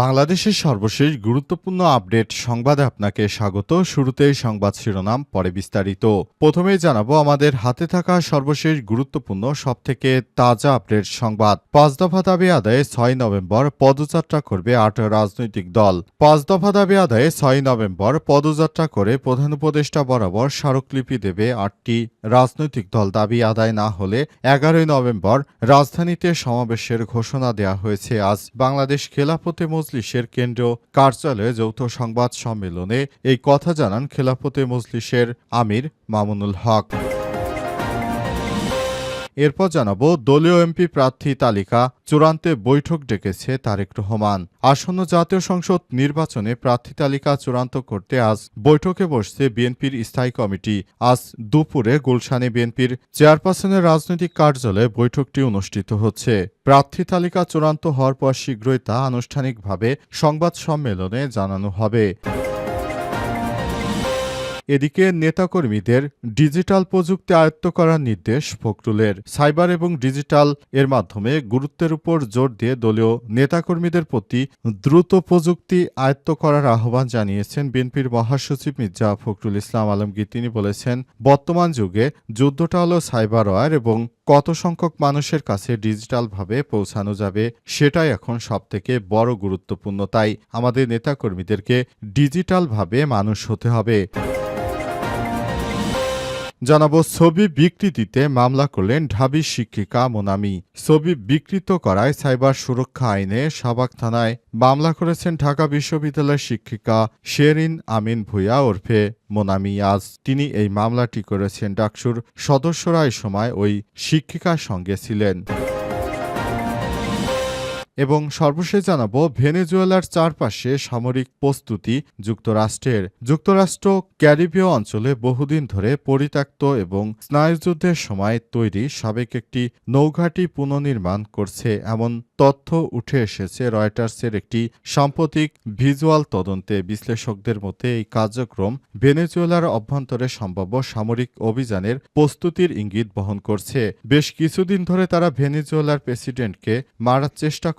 বাংলাদেশের সর্বশেষ গুরুত্বপূর্ণ আপডেট সংবাদে আপনাকে স্বাগত। শুরুতেই সংবাদ শিরোনাম, পরে বিস্তারিত। প্রথমে জানাব, আমাদের হাতে থাকা সর্বশেষ গুরুত্বপূর্ণ, সবথেকে তাজা আপডেট সংবাদ। পাঁচ দফা দাবি আদায়ে ছয় নভেম্বর পদযাত্রা করবে আট রাজনৈতিক দল। পাঁচ দফা দাবি আদায়ে ছয় নভেম্বর পদযাত্রা করে প্রধান উপদেষ্টা বরাবর স্মারকলিপি দেবে আটটি রাজনৈতিক দল। দাবি আদায় না হলে এগারোই নভেম্বর রাজধানীতে সমাবেশের ঘোষণা দেওয়া হয়েছে। আজ বাংলাদেশ খেলাফতে মজলিসের কেন্দ্র কার্যালয়ে যৌথ সংবাদ সম্মেলনে এই কথা জানান খেলাফতে মজলিসের আমির মামুনুল হক। এরপর জানাব, দলীয় এমপি প্রার্থী তালিকা, চূড়ান্তে বৈঠক ডেকেছে তারেক রহমান। আসন্ন জাতীয় সংসদ নির্বাচনে প্রার্থী তালিকা চূড়ান্ত করতে আজ বৈঠকে বসছে বিএনপির স্থায়ী কমিটি। আজ দুপুরে গুলশানে বিএনপির চেয়ারপারসনের রাজনৈতিক কার্যালয়ে বৈঠকটি অনুষ্ঠিত হচ্ছে। প্রার্থী তালিকা চূড়ান্ত হওয়ার পর শীঘ্রই তা আনুষ্ঠানিকভাবে সংবাদ সম্মেলনে জানানো হবে। এদিকে নেতাকর্মীদের ডিজিটাল প্রযুক্তি আয়ত্ত করার নির্দেশ ফখরুলের। সাইবার এবং ডিজিটাল এর মাধ্যমে গুরুত্বের উপর জোর দিয়ে দলীয় নেতাকর্মীদের প্রতি দ্রুত প্রযুক্তি আয়ত্ত করার আহ্বান জানিয়েছেন বিএনপির মহাসচিব মির্জা ফখরুল ইসলাম আলমগীর। তিনি বলেছেন, বর্তমান যুগে যুদ্ধটা হল সাইবার ওয়ার এবং কত সংখ্যক মানুষের কাছে ডিজিটালভাবে পৌঁছানো যাবে সেটাই এখন সবথেকে বড় গুরুত্বপূর্ণ। তাই আমাদের নেতাকর্মীদেরকে ডিজিটালভাবে মানুষ হতে হবে। জানাব, ছবি বিকৃতিতে মামলা করলেন ঢাবি শিক্ষিকা মোনামি। ছবি বিকৃত করায় সাইবার সুরক্ষা আইনে সাবাক থানায় মামলা করেছেন ঢাকা বিশ্ববিদ্যালয়ের শিক্ষিকা শেরিন আমিন ভুইয়া ওরফে মোনামি। আজ তিনি এই মামলাটি করেছেন ডাকসুর সদস্যরা সময় ওই শিক্ষিকার সঙ্গে ছিলেন। এবং সর্বশেষ জানাব, ভেনেজুয়েলার চারপাশে সামরিক প্রস্তুতি যুক্তরাষ্ট্রের। যুক্তরাষ্ট্র ক্যারিবীয় অঞ্চলে বহুদিন ধরে পরিত্যক্ত এবং স্নায়ুযুদ্ধের সময় তৈরি সাবেক একটি নৌঘাটি পুনর্নির্মাণ করছে এমন তথ্য উঠে এসেছে রয়টার্সের একটি সাম্প্রতিক ভিজুয়াল তদন্তে। বিশ্লেষকদের মতে, এই কার্যক্রম ভেনেজুয়েলার অভ্যন্তরে সম্ভাব্য সামরিক অভিযানের প্রস্তুতির ইঙ্গিত বহন করছে। বেশ কিছুদিন ধরে তারা ভেনেজুয়েলার প্রেসিডেন্টকে মারার চেষ্টা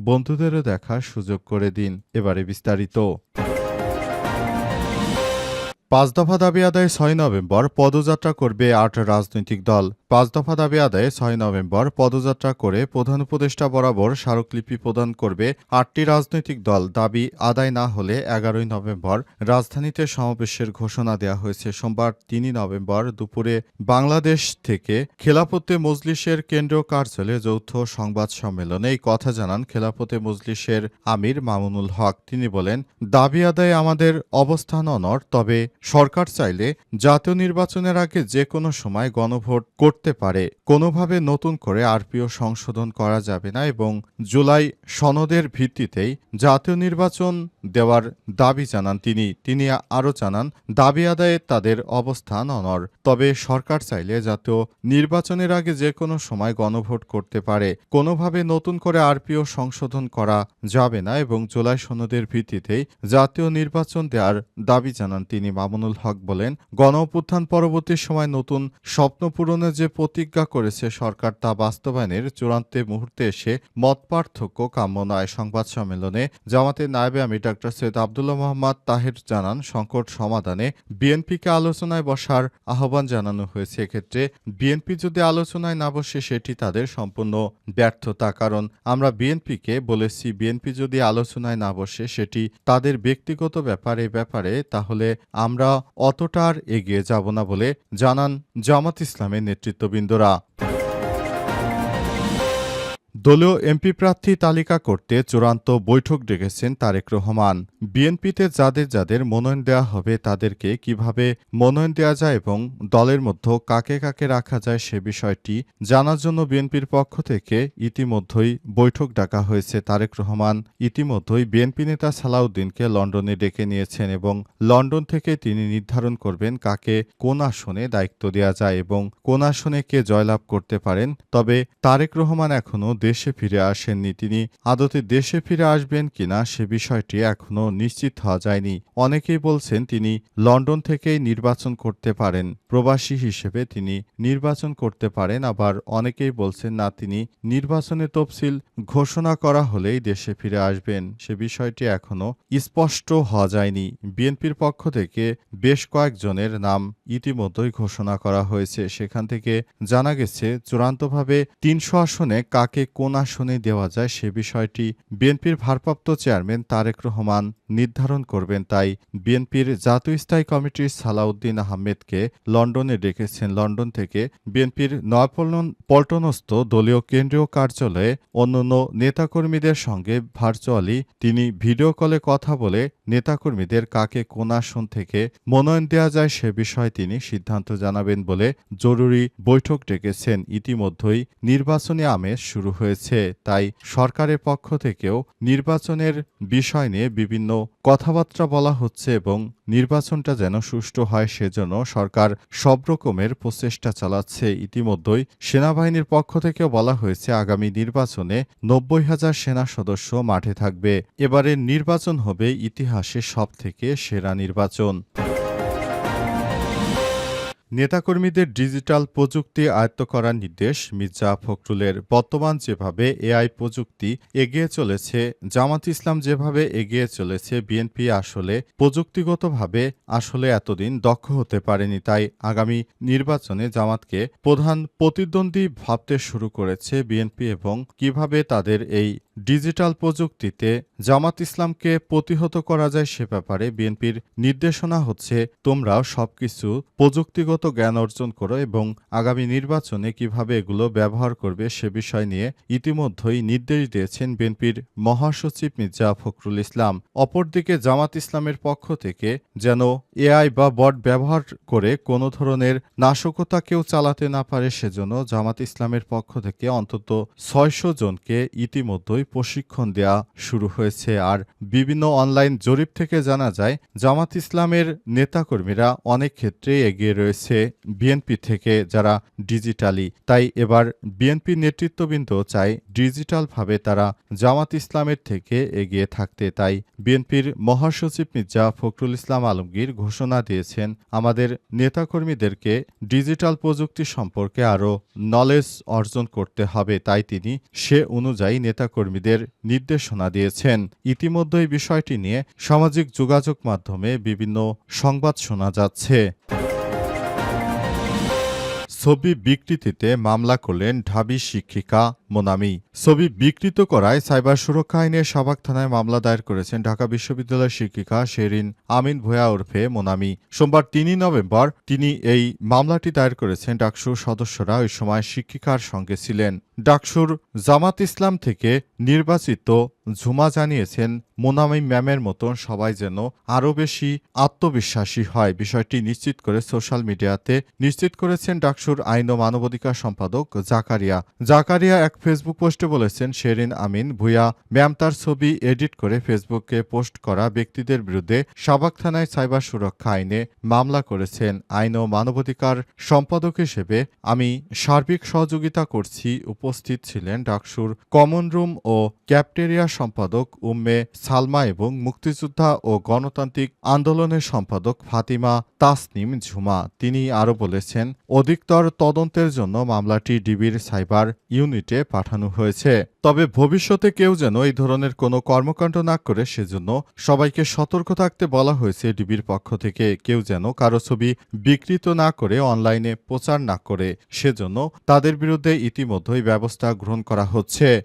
বন্ধুদেরও দেখার সুযোগ করে দিন, এবারে বিস্তারিত। পাঁচ দফা দাবি আদায় ছয় নভেম্বর পদযাত্রা করবে আট রাজনৈতিক দল। পাঁচ দফা দাবি আদায়ে ছয় নভেম্বর পদযাত্রা করে প্রধান উপদেষ্টা বরাবর স্মারকলিপি প্রদান করবে আটটি রাজনৈতিক দল। দাবি আদায় না হলে এগারোই নভেম্বর রাজধানীতে সমাবেশের ঘোষণা দেওয়া হয়েছে। সোমবার তিনই নভেম্বর দুপুরে বাংলাদেশ থেকে খেলাপতে মজলিসের কেন্দ্রীয় কার্যালয়ে যৌথ সংবাদ সম্মেলনে এই কথা জানান খেলাপতে মজলিসের আমির মামুনুল হক। তিনি বলেন, দাবি আদায়ে আমাদের অবস্থান অনর তবে সরকার চাইলে জাতীয় নির্বাচনের আগে যে কোনো সময় গণভোট করতে পারে। কোনোভাবে নতুন করে আরপিও সংশোধন করা যাবে না এবং জুলাই সনদের ভিত্তিতেই জাতীয় নির্বাচন দেওয়ার দাবি জানান তিনি। তিনি আরও জানান, দাবি আদায়ে তাদের অবস্থান অনর। তবে সরকার চাইলে জাতীয় নির্বাচনের আগে যে কোনো সময় গণভোট করতে পারে। কোনোভাবে নতুন করে আরপিও সংশোধন করা যাবে না এবং জুলাই সনদের ভিত্তিতেই জাতীয় নির্বাচন দেওয়ার দাবি জানান তিনি। মামুনুল হক বলেন গণ পরবর্তী সময় নতুন স্বপ্ন পূরণের যে প্রতিজ্ঞা করেছে সরকার তা বাস্তবায়নের চূড়ান্ত মুহূর্তে এসে মত পার্থক্য কাম্য নয়। সংবাদ সম্মেলনে জামাতের নায়েবে আমি ডাক্তার সৈয়দ আবদুল্লাহ মোহাম্মদ তাহের জানান, সংকট সমাধানে বিএনপিকে আলোচনায় বসার আহ্বান জানানো হয়েছে। এক্ষেত্রে বিএনপি যদি আলোচনায় না বসে, সেটি তাদের সম্পূর্ণ ব্যর্থতা। কারণ আমরা বিএনপিকে বলেছি, বিএনপি যদি আলোচনায় না বসে, সেটি তাদের ব্যক্তিগত ব্যাপার। ব্যাপারে তাহলে আমরা অতটা আর এগিয়ে যাব না বলে জানান জামাত ইসলামের নেতৃত্ববৃন্দরা দলীয় এমপি প্রার্থী তালিকা করতে চূড়ান্ত বৈঠক ডেকেছেন তারেক রহমান। বিএনপিতে যাদের যাদের মনোনয়ন দেওয়া হবে তাদেরকে কীভাবে মনোনয়ন দেওয়া যায় এবং দলের মধ্যে কাকে কাকে রাখা যায় সে বিষয়টি জানার জন্য বিএনপির পক্ষ থেকে ইতিমধ্যেই বৈঠক ডাকা হয়েছে তারেক রহমান। ইতিমধ্যেই বিএনপি নেতা সালাউদ্দিনকে লন্ডনে ডেকে নিয়েছেন এবং লন্ডন থেকে তিনি নির্ধারণ করবেন কাকে কোন আসনে দায়িত্ব দেওয়া যায় এবং কোন আসনে কে জয়লাভ করতে পারেন। তবে তারেক রহমান এখনও দেশে ফিরে আসেননি তিনি। আদতে দেশে ফিরে আসবেন কিনা সে বিষয়টি এখনও নিশ্চিত হওয়া যায়নি। অনেকেই বলছেন তিনি লন্ডন থেকেই নির্বাচন করতে পারেন। প্রবাসী হিসেবে তিনি নির্বাচন করতে পারেন, আবার অনেকেই বলছেন না তিনি নির্বাচনের তফসিল ঘোষণা করা হলেই দেশে ফিরে আসবেন। সে বিষয়টি এখনও স্পষ্ট হওয়া যায়নি। বিএনপির পক্ষ থেকে বেশ কয়েকজনের নাম ইতিমধ্যেই ঘোষণা করা হয়েছে। সেখান থেকে জানা গেছে, চূড়ান্তভাবে তিনশো আসনে কাকে কোন আসনে দেওয়া যায় সে বিষয়টি বিএনপির ভারপ্রাপ্ত চেয়ারম্যান তারেক রহমান নির্ধারণ করবেন। তাই বিএনপির জাতীয় স্থায়ী কমিটির সালাউদ্দিন আহমেদকে লন্ডনে ডেকেছেন। লন্ডন থেকে বিএনপির নয়াপল্টন পল্টনস্থ দলীয় কেন্দ্রীয় কার্যালয়ে অন্যান্য নেতাকর্মীদের সঙ্গে ভার্চুয়ালি তিনি ভিডিও কলে কথা বলে নেতাকর্মীদের কাকে কোন আসন থেকে মনোনয়ন দেওয়া যায় সে বিষয়ে তিনি সিদ্ধান্ত জানাবেন বলে জরুরি বৈঠক ডেকেছেন। ইতিমধ্যেই নির্বাচনী আমেজ শুরু হয়েছে। তাই সরকারের পক্ষ থেকেও নির্বাচনের বিষয় নিয়ে বিভিন্ন কথাবার্তা বলা হচ্ছে এবং নির্বাচনটা যেন সুষ্ঠু হয় সেজন্য সরকার সব রকমের প্রচেষ্টা চালাচ্ছে। ইতিমধ্যেই সেনাবাহিনীর পক্ষ থেকেও বলা হয়েছে, আগামী নির্বাচনে নব্বই হাজার সেনা সদস্য মাঠে থাকবে। এবারের নির্বাচন হবে ইতিহাসে সবথেকে সেরা নির্বাচন। নেতাকর্মীদের ডিজিটাল প্রযুক্তি আয়ত্ত করার নির্দেশ মির্জা ফখরুলের। বর্তমান যেভাবে এআই প্রযুক্তি এগিয়ে চলেছে, জামাত ইসলাম যেভাবে এগিয়ে চলেছে, বিএনপি আসলে প্রযুক্তিগতভাবে আসলে এতদিন দক্ষ হতে পারেনি। তাই আগামী নির্বাচনে জামাতকে প্রধান প্রতিদ্বন্দ্বী ভাবতে শুরু করেছে বিএনপি এবং কীভাবে তাদের এই ডিজিটাল প্রযুক্তিতে জামাত ইসলামকে প্রতিহত করা যায় সে ব্যাপারে বিএনপির নির্দেশনা হচ্ছে, তোমরাও সবকিছু প্রযুক্তিগত জ্ঞান অর্জন করো এবং আগামী নির্বাচনে কীভাবে এগুলো ব্যবহার করবে সে বিষয় নিয়ে ইতিমধ্যেই নির্দেশ দিয়েছেন বিএনপির মহাসচিব মির্জা ফখরুল ইসলাম। অপরদিকে জামাত ইসলামের পক্ষ থেকে যেন এআই বা বট ব্যবহার করে কোনো ধরনের নাশকতা কেউ চালাতে না পারে, সেজন্য জামাত ইসলামের পক্ষ থেকে অন্তত ছয়শো জনকে ইতিমধ্যেই প্রশিক্ষণ দেয়া শুরু হয়েছে। আর বিভিন্ন অনলাইন জরিপ থেকে জানা যায়, জামাত ইসলামের নেতাকর্মীরা অনেক ক্ষেত্রে এগিয়ে রয়েছে বিএনপি থেকে যারা ডিজিটালি। তাই এবার বিএনপি নেতৃত্ববৃন্দ চায় ডিজিটালভাবে তারা জামাত ইসলামের থেকে এগিয়ে থাকতে। তাই বিএনপির মহাসচিব মির্জা ফখরুল ইসলাম আলমগীর ঘোষণা দিয়েছেন, আমাদের নেতাকর্মীদেরকে ডিজিটাল প্রযুক্তি সম্পর্কে আরও নলেজ অর্জন করতে হবে। তাই তিনি সে অনুযায়ী নেতাকর্মীদের নির্দেশনা দিয়েছেন। ইতিমধ্যে বিষয়টি নিয়ে সামাজিক যোগাযোগ মাধ্যমে বিভিন্ন সংবাদ শোনা যাচ্ছে। ছবি বিকৃতিতে মামলা করলেন ঢাবি শিক্ষিকা মোনামি। ছবি বিকৃত করায় সাইবার সুরক্ষা আইনে সাবাক থানায় মামলা দায়ের করেছেন ঢাকা বিশ্ববিদ্যালয়ের শিক্ষিকা শেরিন আমিন ভোয়া ওরফে মোনামি। সোমবার তিনই নভেম্বর তিনি এই মামলাটি দায়ের করেছেন ডাকসুর সদস্যরা ওই সময় শিক্ষিকার সঙ্গে ছিলেন। ডাকসুর জামাত ইসলাম থেকে নির্বাচিত ঝুমা জানিয়েছেন, মোনামি ম্যামের মতন সবাই যেন আরও বেশি আত্মবিশ্বাসী হয়। বিষয়টি নিশ্চিত করে সোশ্যাল মিডিয়াতে নিশ্চিত করেছেন ডাকসুর আইন ও মানবাধিকার সম্পাদক জাকারিয়া। জাকারিয়া এক ফেসবুক পোস্টে বলেছেন, শেরিন আমিন ভুয়া ম্যাম তার ছবি এডিট করে ফেসবুকে পোস্ট করা ব্যক্তিদের বিরুদ্ধে সাবাক থানায় সাইবার সুরক্ষা আইনে মামলা করেছেন। আইন ও মানবাধিকার সম্পাদক হিসেবে আমি সার্বিক সহযোগিতা করছি। উপস্থিত ছিলেন ডাকসুর কমন রুম ও ক্যাপ্টেরিয়া সম্পাদক উম্মে সালমা এবং মুক্তিযোদ্ধা ও গণতান্ত্রিক আন্দোলনের সম্পাদক ফাতিমা তাসনিম ঝুমা। তিনি আরও বলেছেন, অধিকতর তদন্তের জন্য মামলাটি ডিবির সাইবার ইউনিটে পাঠানো হয়েছে। তবে ভবিষ্যতে কেউ যেন এই ধরনের কোনো কর্মকাণ্ড না করে সেজন্য সবাইকে সতর্ক থাকতে বলা হয়েছে ডিবির পক্ষ থেকে। কেউ যেন কারও ছবি বিকৃত না করে অনলাইনে প্রচার না করে, সেজন্য তাদের বিরুদ্ধে ইতিমধ্যেই ব্যবস্থা গ্রহণ করা হচ্ছে।